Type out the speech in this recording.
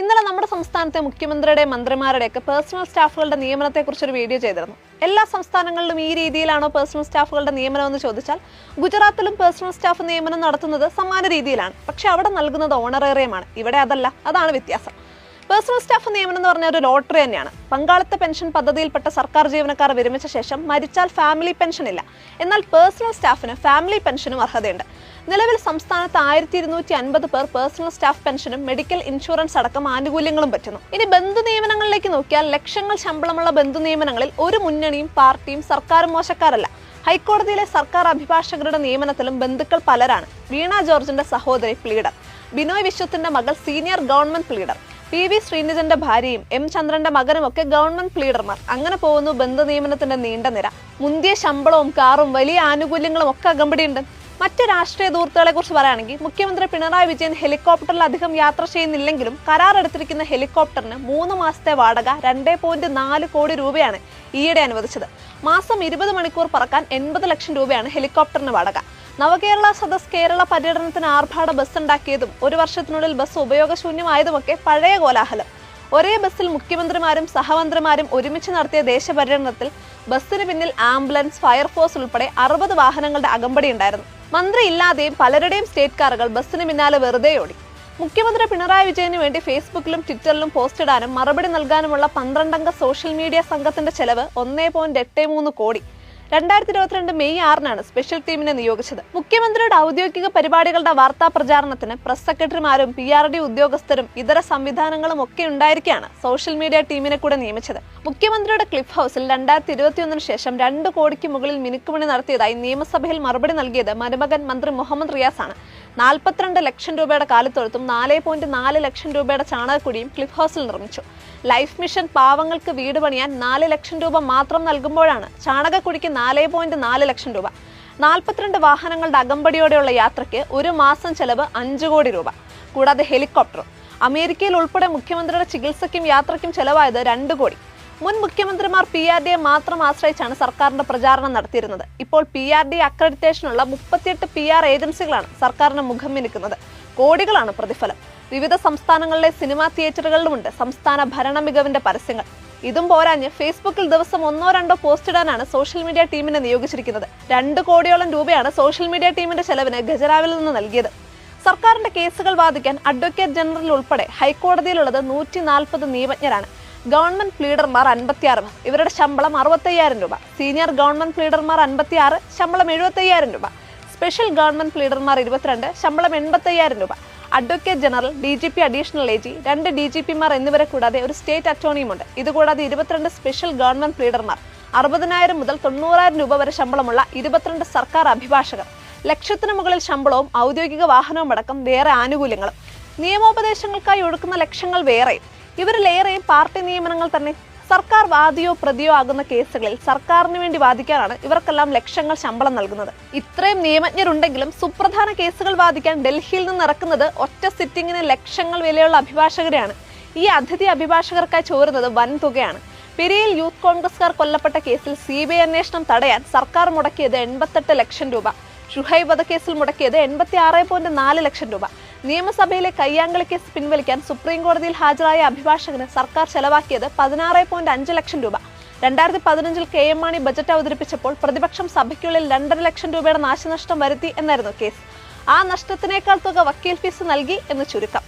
ഇന്നലെ നമ്മുടെ സംസ്ഥാനത്തെ മുഖ്യമന്ത്രിയുടെ മന്ത്രിമാരുടെയൊക്കെ പേഴ്സണൽ സ്റ്റാഫുകളുടെ നിയമനത്തെക്കുറിച്ചൊരു വീഡിയോ ചെയ്തിരുന്നു. എല്ലാ സംസ്ഥാനങ്ങളിലും ഈ രീതിയിലാണോ പേഴ്സണൽ സ്റ്റാഫുകളുടെ നിയമനം എന്ന് ചോദിച്ചാൽ ഗുജറാത്തിലും പേഴ്സണൽ സ്റ്റാഫ് നിയമനം നടത്തുന്നത് സമാന രീതിയിലാണ്. പക്ഷെ അവിടെ നൽകുന്നത് ഓണറേറിയമാണ് ഇവിടെ അതല്ല അതാണ് വ്യത്യാസം. പേഴ്സണൽ സ്റ്റാഫ് നിയമനം എന്ന് പറഞ്ഞ ഒരു ലോട്ടറി തന്നെയാണ്. പങ്കാളിത്ത പെൻഷൻ പദ്ധതിയിൽപ്പെട്ട സർക്കാർ ജീവനക്കാർ വിരമിച്ച ശേഷം മരിച്ചാൽ ഫാമിലി പെൻഷൻ ഇല്ല. എന്നാൽ പേഴ്സണൽ സ്റ്റാഫിന് ഫാമിലി പെൻഷനും അർഹതയുണ്ട്. നിലവിൽ സംസ്ഥാനത്ത് ആയിരത്തി ഇരുന്നൂറ്റി അൻപത് പേർ പേഴ്സണൽ സ്റ്റാഫ് പെൻഷനും മെഡിക്കൽ ഇൻഷുറൻസ് അടക്കം ആനുകൂല്യങ്ങളും പറ്റുന്നു. ഇനി ബന്ധു നിയമനങ്ങളിലേക്ക് നോക്കിയാൽ ലക്ഷങ്ങൾ ശമ്പളമുള്ള ബന്ധു നിയമനങ്ങളിൽ ഒരു മുന്നണിയും പാർട്ടിയും സർക്കാരും മോശക്കാരല്ല. ഹൈക്കോടതിയിലെ സർക്കാർ അഭിഭാഷകരുടെ നിയമനത്തിലും ബന്ധുക്കൾ പലരാണ്. വീണ ജോർജിന്റെ സഹോദരി പ്ലീഡർ. ബിനോയ് വിശ്വത്തിന്റെ മകൾ senior government pleader. P V ശ്രീനിജന്റെ ഭാര്യയും എം ചന്ദ്രന്റെ മകനും ഒക്കെ ഗവൺമെന്റ് പ്ലീഡർമാർ. അങ്ങനെ പോകുന്നു ബന്ധു നിയമനത്തിന്റെ നീണ്ട നിര. മുന്തിയ ശമ്പളവും കാറും വലിയ ആനുകൂല്യങ്ങളും ഒക്കെ അകമ്പടിയുണ്ട്. മറ്റ് രാഷ്ട്രീയ ദൂർത്തുകളെ കുറിച്ച് പറയുകയാണെങ്കിൽ മുഖ്യമന്ത്രി പിണറായി വിജയൻ ഹെലികോപ്റ്ററിൽ അധികം യാത്ര ചെയ്യുന്നില്ലെങ്കിലും കരാർ എടുത്തിരിക്കുന്ന ഹെലികോപ്റ്ററിന് മൂന്ന് മാസത്തെ വാടക രണ്ടേ പോയിന്റ് നാല് കോടി രൂപയാണ് ഈയിടെ അനുവദിച്ചത്. മാസം ഇരുപത് മണിക്കൂർ പറക്കാൻ എൺപത് ലക്ഷം രൂപയാണ് ഹെലികോപ്റ്ററിന് വാടക. നവകേരള സദസ് കേരള പര്യടനത്തിന് ആർഭാട ബസ് ഉണ്ടാക്കിയതും ഒരു വർഷത്തിനുള്ളിൽ ബസ് ഉപയോഗശൂന്യമായതുമൊക്കെ പഴയ കോലാഹലം. ഒരേ ബസ്സിൽ മുഖ്യമന്ത്രിമാരും സഹമന്ത്രിമാരും ഒരുമിച്ച് നടത്തിയ ദേശപര്യടനത്തിൽ ബസ്സിന് പിന്നിൽ ആംബുലൻസ് ഫയർഫോഴ്സ് ഉൾപ്പെടെ അറുപത് വാഹനങ്ങളുടെ അകമ്പടി ഉണ്ടായിരുന്നു. മന്ത്രി ഇല്ലാതെയും പലരുടെയും സ്റ്റേറ്റ് കാറുകൾ ബസ്സിന് പിന്നാലെ വെറുതെ ഓടി. മുഖ്യമന്ത്രി പിണറായി വിജയന് വേണ്ടി ഫേസ്ബുക്കിലും ട്വിറ്ററിലും പോസ്റ്റ് ഇടാനും മറുപടി നൽകാനുമുള്ള പന്ത്രണ്ടംഗ സോഷ്യൽ മീഡിയ സംഘത്തിന്റെ ചെലവ് ഒന്നേ കോടി. രണ്ടായിരത്തി ഇരുപത്തിരണ്ട് മെയ് ആറിനാണ് സ്പെഷ്യൽ ടീമിനെ നിയോഗിച്ചത്. മുഖ്യമന്ത്രിയുടെ ഔദ്യോഗിക പരിപാടികളുടെ വാർത്താ പ്രചാരണത്തിന് പ്രസ് സെക്രട്ടറിമാരും പി ആർ ഡി ഉദ്യോഗസ്ഥരും ഇതര സംവിധാനങ്ങളും ഒക്കെ ഉണ്ടായിരിക്കെയാണ് സോഷ്യൽ മീഡിയ ടീമിനെ കൂടെ നിയമിച്ചത്. മുഖ്യമന്ത്രിയുടെ ക്ലിഫ് ഹൗസിൽ രണ്ടായിരത്തി ഇരുപത്തിയൊന്നിന് ശേഷം രണ്ട് കോടിക്ക് മുകളിൽ മിനുക്കുമണി നടത്തിയതായി നിയമസഭയിൽ മറുപടി നൽകിയത് മരുമകൻ മന്ത്രി മുഹമ്മദ് റിയാസ് ആണ് നാൽപ്പത്തിരണ്ട് ലക്ഷം രൂപയുടെ കാലിത്തൊഴുത്തും നാല് പോയിന്റ് നാല് ലക്ഷം രൂപയുടെ ചാണകക്കുടിയും ക്ലിഫ് ഹൗസിൽ നിർമ്മിച്ചു. ലൈഫ് മിഷൻ പാവങ്ങൾക്ക് വീട് പണിയാൻ നാല് ലക്ഷം രൂപ മാത്രം നൽകുമ്പോഴാണ് ചാണകക്കുടിക്ക് നാല് പോയിന്റ് നാല് ലക്ഷം രൂപ. നാൽപ്പത്തിരണ്ട് വാഹനങ്ങളുടെ അകമ്പടിയോടെയുള്ള യാത്രയ്ക്ക് ഒരു മാസം ചെലവ് അഞ്ച് കോടി രൂപ. കൂടാതെ ഹെലികോപ്റ്ററും. അമേരിക്കയിൽ ഉൾപ്പെടെ മുഖ്യമന്ത്രിയുടെ ചികിത്സയ്ക്കും യാത്രയ്ക്കും ചെലവായത് രണ്ട് കോടി. മുൻ മുഖ്യമന്ത്രിമാർ പി ആർ ഡിയെ മാത്രം ആശ്രയിച്ചാണ് സർക്കാരിന്റെ പ്രചാരണം നടത്തിയിരുന്നത്. ഇപ്പോൾ പി ആർ ഡി അക്രഡിറ്റേഷനുള്ള മുപ്പത്തിയെട്ട് പി ആർ ഏജൻസികളാണ് സർക്കാരിന് മുഖം മിനുക്കുന്നത്. കോടികളാണ് പ്രതിഫലം. വിവിധ സംസ്ഥാനങ്ങളിലെ സിനിമാ തിയേറ്ററുകളിലുമുണ്ട് സംസ്ഥാന ഭരണ മികവിന്റെ പരസ്യങ്ങൾ. ഇതും പോരാഞ്ഞ് ഫേസ്ബുക്കിൽ ദിവസം ഒന്നോ രണ്ടോ പോസ്റ്റ് ഇടാനാണ് സോഷ്യൽ മീഡിയ ടീമിനെ നിയോഗിച്ചിരിക്കുന്നത്. രണ്ട് കോടിയോളം രൂപയാണ് സോഷ്യൽ മീഡിയ ടീമിന്റെ ചെലവിന് ഗജരാവിൽ നിന്ന് നൽകിയത്. സർക്കാരിന്റെ കേസുകൾ വാദിക്കാൻ അഡ്വക്കേറ്റ് ജനറൽ ഉൾപ്പെടെ ഹൈക്കോടതിയിലുള്ളത് നൂറ്റി നാൽപ്പത് നിയമജ്ഞരാണ് ഗവൺമെന്റ് ലീഡർമാർ അൻപത്തിയാറ്. പേർ ഇവരുടെ ശമ്പളം അറുപത്തയ്യായിരം രൂപ. സീനിയർ ഗവൺമെന്റ് പ്ലീഡർമാർ അൻപത്തിയാറ് ശമ്പളം എഴുപത്തയ്യായിരം രൂപ. സ്പെഷ്യൽ ഗവൺമെന്റ് ലീഡർമാർ ഇരുപത്തിരണ്ട് ശമ്പളം എൺപത്തയ്യായിരം രൂപ. Advocate general D G P additional A G രണ്ട് ഡി ജി പിമാർ എന്നിവരെ കൂടാതെ ഒരു സ്റ്റേറ്റ് അറ്റോർണിയുമുണ്ട് ഇതുകൂടാതെ ഇരുപത്തിരണ്ട് സ്പെഷ്യൽ ഗവൺമെന്റ് ലീഡർമാർ അറുപതിനായിരം മുതൽ തൊണ്ണൂറായിരം രൂപ വരെ ശമ്പളമുള്ള ഇരുപത്തിരണ്ട് സർക്കാർ അഭിഭാഷകർ. ലക്ഷത്തിന് മുകളിൽ ശമ്പളവും ഔദ്യോഗിക വാഹനവും അടക്കം വേറെ ആനുകൂല്യങ്ങളും. നിയമോപദേശങ്ങൾക്കായി ഒഴുക്കുന്ന ലക്ഷങ്ങൾ വേറെയും ഇവരിലേറെയും പാർട്ടി നിയമനങ്ങൾ തന്നെ സർക്കാർ വാദിയോ പ്രതിയോ ആകുന്ന കേസുകളിൽ സർക്കാരിന് വേണ്ടി വാദിക്കാനാണ് ഇവർക്കെല്ലാം ലക്ഷങ്ങൾ ശമ്പളം നൽകുന്നത്. ഇത്രയും നിയമജ്ഞരുണ്ടെങ്കിലും സുപ്രധാന കേസുകൾ വാദിക്കാൻ ഡൽഹിയിൽ നിന്ന് ഇറക്കുന്നത് ഒറ്റ സിറ്റിങ്ങിന് ലക്ഷങ്ങൾ വിലയുള്ള അഭിഭാഷകരെയാണ്. ഈ അതിഥി അഭിഭാഷകർക്കായി ചോരുന്നത് വൻതുകയാണ്. പെരിയയിൽ യൂത്ത് കോൺഗ്രസ്കാർ കൊല്ലപ്പെട്ട കേസിൽ സി ബി ഐ അന്വേഷണം തടയാൻ സർക്കാർ മുടക്കിയത് എൺപത്തെട്ട് ലക്ഷം രൂപ. ഷുഹൈബ് വധക്കേസിൽ മുടക്കിയത് എൺപത്തി ആറ് പോയിന്റ് നാല് ലക്ഷം രൂപ. നിയമസഭയിലെ കയ്യാങ്കളി കേസ് പിൻവലിക്കാൻ സുപ്രീം കോടതിയിൽ ഹാജരായ അഭിഭാഷകന് സർക്കാർ ചെലവാക്കിയത് പതിനാറ് പോയിന്റ് അഞ്ച് ലക്ഷം രൂപ. രണ്ടായിരത്തി പതിനഞ്ചിൽ കെ എം മാണി ബജറ്റ് അവതരിപ്പിച്ചപ്പോൾ പ്രതിപക്ഷം സഭയ്ക്കുള്ളിൽ രണ്ടര ലക്ഷം രൂപയുടെ നാശനഷ്ടം വരുത്തി എന്നായിരുന്നു കേസ്. ആ നഷ്ടത്തിനേക്കാൾ തുക വക്കീൽ ഫീസ് നൽകി എന്ന് ചുരുക്കം.